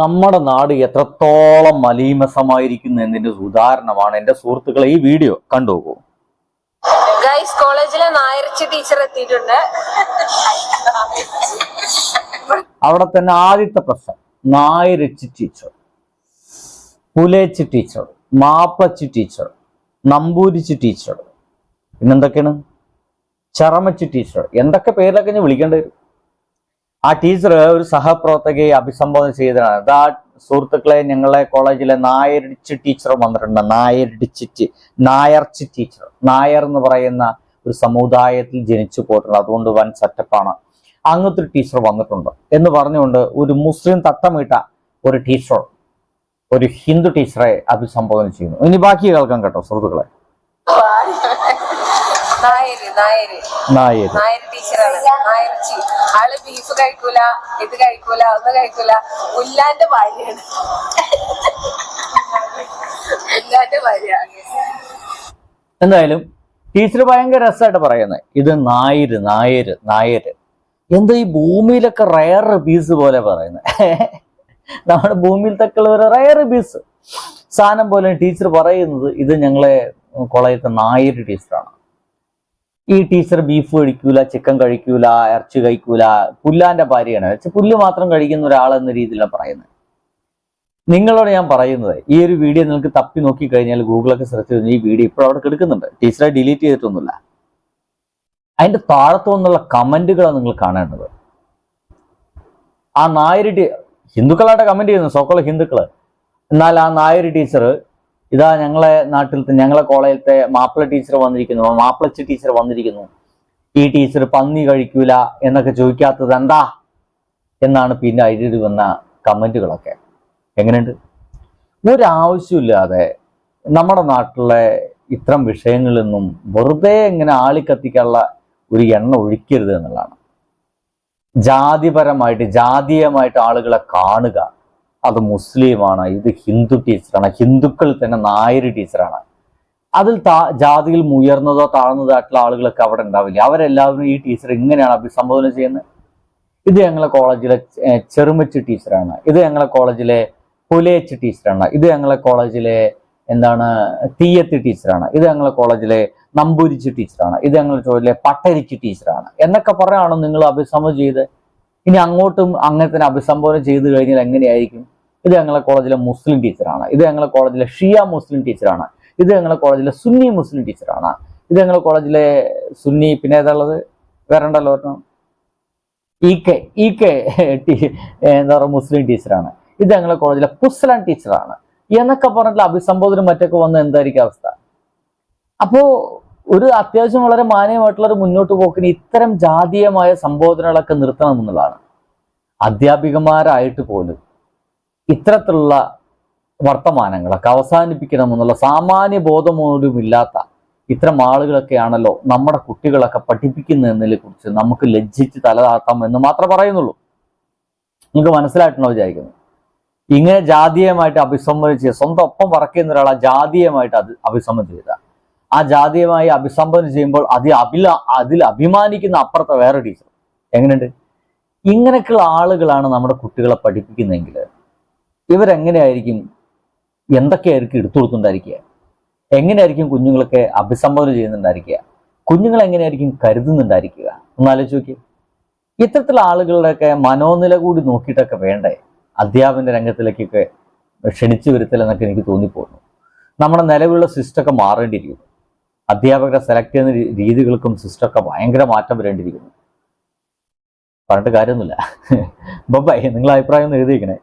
നമ്മുടെ നാട് എത്രത്തോളം മലീമസമായിരിക്കുന്നു എന്നതിന്റെ ഉദാഹരണമാണ് എന്റെ സുഹൃത്തുക്കളെ ഈ വീഡിയോ കണ്ടുപോകൂ ഗൈസ് കോളേജിലെ നായർച്ചി ടീച്ചർ എത്തിയിട്ടുണ്ട്. അവിടെ തന്നെ ആദ്യത്തെ പ്രശ്നം നായരച്ചി ടീച്ചർ പുലേച്ചി ടീച്ചർ മാപ്പച്ചി ടീച്ചർ നമ്പൂരിച്ചി ടീച്ചർ പിന്നെന്തൊക്കെയാണ്? ചറമച്ചി ടീച്ചർ എന്തൊക്കെ പേരിലൊക്കെ ഞാൻ വിളിക്കേണ്ടി വരും? ആ ടീച്ചർ ഒരു സഹപ്രവർത്തകയെ അഭിസംബോധന ചെയ്തതാണ്. ദാ സുഹൃത്തുക്കളെ ഞങ്ങളെ കോളേജിലെ നായരിച്ച് ടീച്ചർ വന്നിട്ടുണ്ട്. നായരിച്ച് നായർച്ച് ടീച്ചർ. നായർ എന്ന് പറയുന്ന ഒരു സമുദായത്തിൽ ജനിച്ചു പോയിട്ടുണ്ട് അതുകൊണ്ട് വൻ സെറ്റപ്പാണ്. അങ്ങനത്തെ ഒരു ടീച്ചർ വന്നിട്ടുണ്ട്. എന്ന് പറഞ്ഞുകൊണ്ട് ഒരു മുസ്ലിം തട്ടമിട്ട ഒരു ടീച്ചർ ഒരു ഹിന്ദു ടീച്ചറെ അഭിസംബോധന ചെയ്യുന്നു. ഇനി ബാക്കി കേൾക്കാം കേട്ടോ സുഹൃത്തുക്കളെ. നായര് നായര്. നായര്. ടീച്ചറാണ്. ആൾ ബീഫ് കഴിക്കൂല ഇത് കഴിക്കൂല ഒന്ന് കഴിക്കൂല. ഉല്ലാന്റെ ഭാര്യയാണ്. ഉല്ലാന്റെ ഭാര്യ എന്തായാലും ടീച്ചർ ഭയങ്കര രസമായിട്ട് പറയുന്നത് ഇത് നായര് നായര് നായര്. എന്താ ഈ ഭൂമിയിലൊക്കെ റയർ ബീസ് പോലെ പറയുന്നത് നമ്മുടെ ഭൂമിയിലത്തൊക്കെ ഉള്ള ഒരു റയർ പീസ് സാധനം പോലെ ടീച്ചർ പറയുന്നത് ഇത് ഞങ്ങളെ കോളേജത്തെ നായര് ടീച്ചറാണ്. ഈ ടീച്ചർ ബീഫ് കഴിക്കൂല ചിക്കൻ കഴിക്കൂല ഇറച്ചി കഴിക്കൂല പുല്ലാന്റെ ഭാര്യയാണ്. പുല്ല് മാത്രം കഴിക്കുന്ന ഒരാൾ എന്ന രീതിയിലാണ് പറയുന്നത്. നിങ്ങളോട് ഞാൻ പറയുന്നത് ഈ ഒരു വീഡിയോ നിങ്ങൾക്ക് തപ്പി നോക്കി കഴിഞ്ഞാൽ ഗൂഗിളൊക്കെ സെർച്ച് ചെയ്ത് ഈ വീഡിയോ ഇപ്പോൾ അവിടെ കിടക്കുന്നുണ്ട്. ടീച്ചറെ ഡിലീറ്റ് ചെയ്തിട്ടൊന്നുമില്ല. അതിന്റെ താഴത്തു നിന്നുള്ള കമന്റുകളാണ് നിങ്ങൾ കാണേണ്ടത്. ആ നായര് ഹിന്ദുക്കളായിട്ട് കമന്റ് ചെയ്യുന്നു സോക്കോള ഹിന്ദുക്കൾ. എന്നാൽ ആ നായര് ടീച്ചർ ഇതാ ഞങ്ങളെ നാട്ടിലത്തെ ഞങ്ങളെ കോളേജിലത്തെ മാപ്പിള ടീച്ചർ വന്നിരിക്കുന്നു. മാപ്പിളച്ചി ടീച്ചർ വന്നിരിക്കുന്നു. ഈ ടീച്ചർ പന്നി കഴിക്കൂല എന്നൊക്കെ ചോദിക്കാത്തത് എന്താ? എന്നാണ് പിന്നെ അതിൽ വന്ന കമന്റുകളൊക്കെ. എങ്ങനെയുണ്ട്? ഒരാവശ്യമില്ലാതെ നമ്മുടെ നാട്ടിലെ ഇത്തരം വിഷയങ്ങളിൽ നിന്നും വെറുതെ ഇങ്ങനെ ആളിക്കത്തിക്കാനുള്ള ഒരു എണ്ണ ഒഴിക്കരുത് എന്നുള്ളതാണ്. ജാതിപരമായിട്ട് ജാതീയമായിട്ട് ആളുകളെ കാണുക. അത് മുസ്ലിമാണ് ഇത് ഹിന്ദു ടീച്ചറാണ് ഹിന്ദുക്കൾ തന്നെ നായർ ടീച്ചറാണ്. അതിൽ താ ജാതിയിൽ ഉയർന്നതോ താഴ്ന്നതോ ആയിട്ടുള്ള ആളുകളൊക്കെ അവിടെ ഉണ്ടാവില്ല? അവരെല്ലാവരും ഈ ടീച്ചർ ഇങ്ങനെയാണ് അഭിസംബോധന ചെയ്യുന്നത്? ഇത് ഞങ്ങളെ കോളേജിലെ ചെറുമച്ച് ടീച്ചറാണ്. ഇത് ഞങ്ങളെ കോളേജിലെ പുലേച്ച് ടീച്ചറാണ്. ഇത് ഞങ്ങളെ കോളേജിലെ എന്താണ് തീയത്ത് ടീച്ചറാണ്. ഇത് ഞങ്ങളെ കോളേജിലെ നമ്പൂരിച്ച് ടീച്ചറാണ്. ഇത് ഞങ്ങളെ കോളേജിലെ പട്ടരിച്ച് ടീച്ചറാണ്. എന്നൊക്കെ പറയാണോ നിങ്ങൾ അഭിസംബോധന ചെയ്ത് ഇനി അങ്ങോട്ടും അങ്ങനെ തന്നെ അഭിസംബോധന ചെയ്ത് കഴിഞ്ഞാൽ എങ്ങനെയായിരിക്കും? ഇത് ഞങ്ങളെ കോളേജിലെ മുസ്ലിം ടീച്ചറാണ്. ഇത് ഞങ്ങളെ കോളേജിലെ ഷിയ മുസ്ലിം ടീച്ചറാണ്. ഇത് ഞങ്ങളെ കോളേജിലെ സുന്നി മുസ്ലിം ടീച്ചറാണ്. ഇത് ഞങ്ങളെ കോളേജിലെ സുന്നി പിന്നെ ഏതാളുള്ളത് വേറെണ്ടല്ലോ ഒരെണ്ണം? ഇ കെ ഇ കെ എന്താ പറയുക മുസ്ലിം ടീച്ചറാണ്. ഇത് ഞങ്ങളെ കോളേജിലെ പുസ്ലാൻ ടീച്ചറാണ്. എന്നൊക്കെ പറഞ്ഞിട്ടുള്ള അഭിസംബോധന മറ്റൊക്കെ വന്ന് എന്തായിരിക്കും അവസ്ഥ? അപ്പോ ഒരു അത്യാവശ്യം വളരെ മാന്യമായിട്ടുള്ള ഒരു മുന്നോട്ട് പോക്കിന് ഇത്തരം ജാതീയമായ സംബോധനകളൊക്കെ നിർത്തണം എന്നുള്ളതാണ്. അധ്യാപികമാരായിട്ട് പോലും ഇത്തരത്തിലുള്ള വർത്തമാനങ്ങളൊക്കെ അവസാനിപ്പിക്കണമെന്നുള്ള സാമാന്യ ബോധമോടുമില്ലാത്ത ഇത്തരം ആളുകളൊക്കെയാണല്ലോ നമ്മുടെ കുട്ടികളൊക്കെ പഠിപ്പിക്കുന്നതിനെ കുറിച്ച് നമുക്ക് ലജ്ജിച്ച് തലതാത്താം എന്ന് മാത്രമേ പറയുന്നുള്ളൂ. നിങ്ങൾക്ക് മനസ്സിലായിട്ടുണ്ടോ വിചാരിക്കുന്നു. ഇങ്ങനെ ജാതീയമായിട്ട് അഭിസംബോധന ചെയ്ത സ്വന്തം ഒപ്പം വർക്ക് ചെയ്യുന്ന ജാതീയമായിട്ട് അത് അഭിസംബോധന ചെയ്ത ആ ജാതീയമായി അഭിസംബോധന ചെയ്യുമ്പോൾ അതിൽ അഭില അതിൽ അഭിമാനിക്കുന്ന അപ്പുറത്തെ വേറെ ടീച്ചർ. എങ്ങനെയുണ്ട്? ഇങ്ങനെയൊക്കെയുള്ള ആളുകളാണ് നമ്മുടെ കുട്ടികളെ പഠിപ്പിക്കുന്നതെങ്കിൽ ഇവരെങ്ങനെയായിരിക്കും? എന്തൊക്കെയായിരിക്കും എടുത്തു കൊടുത്തുണ്ടായിരിക്കുക എങ്ങനെയായിരിക്കും കുഞ്ഞുങ്ങളൊക്കെ അഭിസംബോധന ചെയ്യുന്നുണ്ടായിരിക്കുക? കുഞ്ഞുങ്ങൾ എങ്ങനെയായിരിക്കും കരുതുന്നുണ്ടായിരിക്കുക? ഒന്നാലോചിച്ച് ആലോചിച്ച് നോക്കി ഇത്തരത്തിലുള്ള ആളുകളുടെയൊക്കെ മനോനില കൂടി നോക്കിയിട്ടൊക്കെ വേണ്ടേ? അധ്യാപന രംഗത്തിലേക്കൊക്കെ ക്ഷണിച്ചു വരുത്തൽ എന്നൊക്കെ എനിക്ക് തോന്നിപ്പോകുന്നു. നമ്മുടെ നിലവിലുള്ള സിസ്റ്റമൊക്കെ മാറേണ്ടിയിരിക്കുന്നു. അധ്യാപകരെ സെലക്ട് ചെയ്യുന്ന രീതികൾക്കും സിസ്റ്റമൊക്കെ ഭയങ്കര മാറ്റം വരേണ്ടിയിരിക്കുന്നു. പറഞ്ഞിട്ട് കാര്യമൊന്നുമില്ല. ബൈ നിങ്ങളെ അഭിപ്രായം ഒന്ന് എഴുതിയിരിക്കണേ